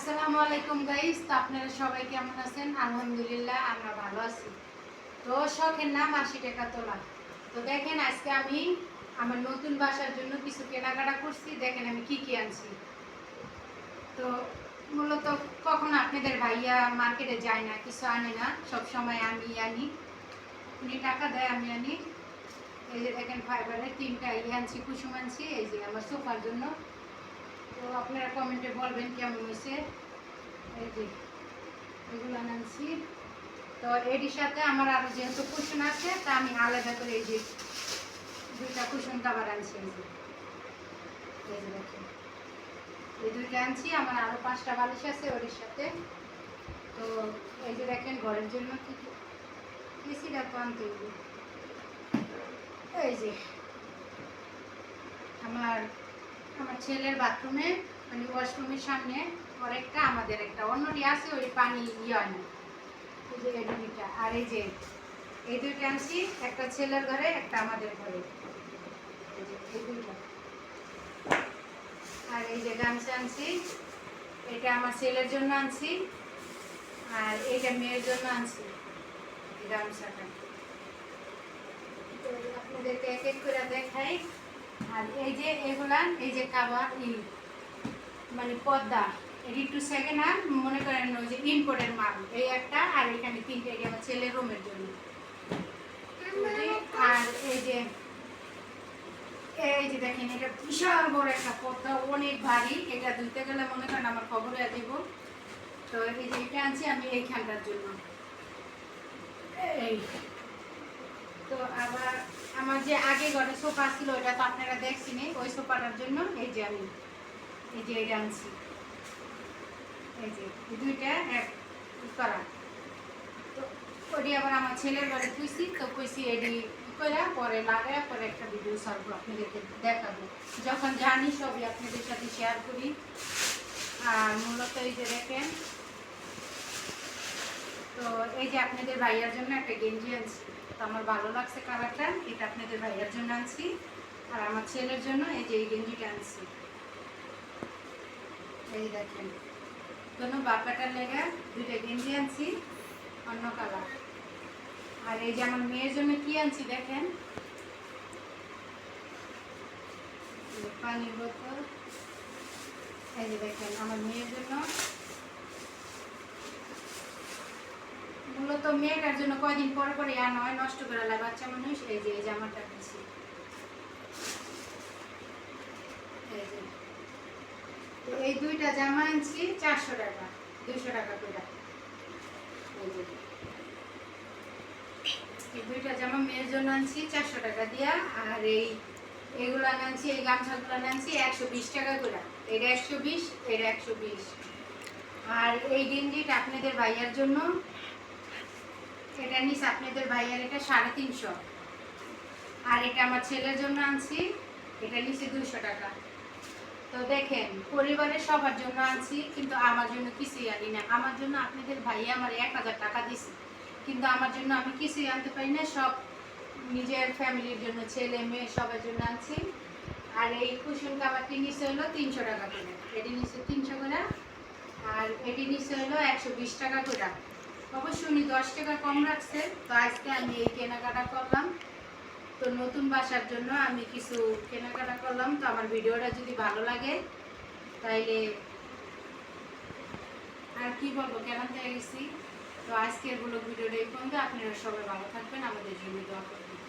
আসসালামু আলাইকুম গাইস তো আপনারা সবাই কেমন আছেন? আলহামদুলিল্লাহ, আমরা ভালো আছি। তো শখের নাম আশি টাকা তোলা। তো দেখেন, আজকে আমি আমার নতুন বাসার জন্য কিছু কেনাকাটা করছি। দেখেন আমি কি কি আনছি। তো মূলত কখন আপনাদের ভাইয়া মার্কেটে যায় না, কিছু আনে না। সব সময় আমি আনি। উনি টাকা দেয়, আমি আনি। এই যে দেখেন ফাইবারের তিনটা ইয়ে আনছি, কুসুম আনছি। এই যে আমার সোফার জন্য। তো আপনারা কমেন্টে বলবেন কেমন হয়েছে। এই যে, এগুলো আনছি। তো এটির সাথে আমার আরও যেহেতু কুশন আছে, তা আমি আলাদা করে এই যে দুইটা কুশন কাবার আনছি এই যে। দেখেন। এই দুইটা আনছি, আমার আরও পাঁচটা বালিশ আছে ওর সাথে। তো এই যে দেখেন, ঘরের জন্য কি এসিটা তো আনতে এই যে, আমার আমার ছেলের বাথরুমে মানে ওয়াশরুমের সামনে, ওর একটা, আমাদের একটা। অন্যটি আছে, ওই পানি ইয়ে আর এই যে, এই দুইটা আনছি, একটা ছেলের ঘরে, একটা আমাদের ঘরে। আর এই যে গামছা আনছি, এটা আমার ছেলের জন্য আনছি, আর এইটা মেয়ের জন্য আনছি গামছাটা। আপনাদেরকে এক এক করে দেখাই। আর এই যে এগুলা এই যে কাবার ই মানে পদ্মা এটি একটু সেকেন্ড হ্যান্ড মনে করেন ওই যে ইম্পোর্টের মাল। এই একটা আর এখানে তিনটে এটি আমার ছেলের রুমের জন্য। আর এই যে এই যে দেখেন এটা বিশাল বড় একটা পদ্মা অনেক ভারী। এটা ধুইতে গেলে মনে করেন আমার খবর হয়ে দিব তো এই যে এটা আনছি আমি এইখানটার জন্য। এই তো আবার আমার যে আগে ঘরে সোফা ছিল, ওটা তো আপনারা দেখছিনি ওই সোফাটার জন্য এই যে আমি, এই যে আনছি। এই যে দুইটা এক করা। তো ওটি আবার আমার ছেলের ঘরে থুইছি, তো কইছি এডি করে পরে লাগায় পরে একটা ভিডিও সারবো আপনাদেরকে দেখাবো। যখন জানি সবই আপনাদের সাথে শেয়ার করি। আর মূলত এই যে দেখেন তো এই যে আপনাদের ভাইয়ার জন্য একটা গেঞ্জি আনছি। তো আমার ভালো লাগছে কালারটা, এটা আপনাদের ভাইয়ার জন্য আনছি। আর আমার ছেলের জন্য এই যে এই গেঞ্জিটা আনছি। এই দেখেন। কোনো বাপাটার লেগে দুইটা গেঞ্জি আনছি, অন্য কালার। আর এই যে আমার মেয়ের জন্য কি আনছি দেখেন। পানির বোতল। এই যে দেখেন, আমার মেয়ের জন্য মূলত মেয়েটার জন্য কয়দিন পরে পরে আর নয়, নষ্ট করে লাগে বাচ্চা মানুষ এই যে জামাটা দিচ্ছি এই দুইটা জামা আনছি, চারশো টাকা, দুইশো টাকা করে। এই দুইটা জামা মেয়ের জন্য আনছি, চারশো টাকা দিয়া, আর এই এগুলো আনছি, এই গামছাগুলো আনছি, একশো বিশ টাকা করে। এটা একশো বিশ, এটা একশো বিশ। আর এই গেঞ্জিটা আপনাদের ভাইয়ার জন্য এটা নিস আপনাদের ভাইয়ার এটা সাড়ে তিনশো। আর এটা আমার ছেলের জন্য আনছি, এটা নিচে দুশো টাকা। তো দেখেন, পরিবারের সবার জন্য আনছি, কিন্তু আমার জন্য কিছুই আনি না। আমার জন্য আপনাদের ভাইয়া আমার এক হাজার টাকা দিছে। কিন্তু আমার জন্য আমি কিছুই আনতে পারি না, সব নিজের ফ্যামিলির জন্য, ছেলে, মেয়ে, সবার জন্য আনছি। আর এই কুসুম কাবারটি নিচে হলো তিনশো টাকা করে। এটি নিচে তিনশো করে, আর এটি নিচে হলো একশো বিশ টাকা করে। অবশ্য উনি দশ টাকা কম রাখছে, তো আজকে আমি এই কেনাকাটা করলাম। তো নতুন বাসার জন্য আমি কিছু কেনাকাটা করলাম, তো আমার ভিডিওটা যদি ভালো লাগে, তাইলে আর কি বলব হয়ে গেছি তো আজকের ব্লগ ভিডিওটা এই পর্যন্ত, আপনারা সবাই ভালো থাকবেন, আমাদের জন্য দোয়া করবেন।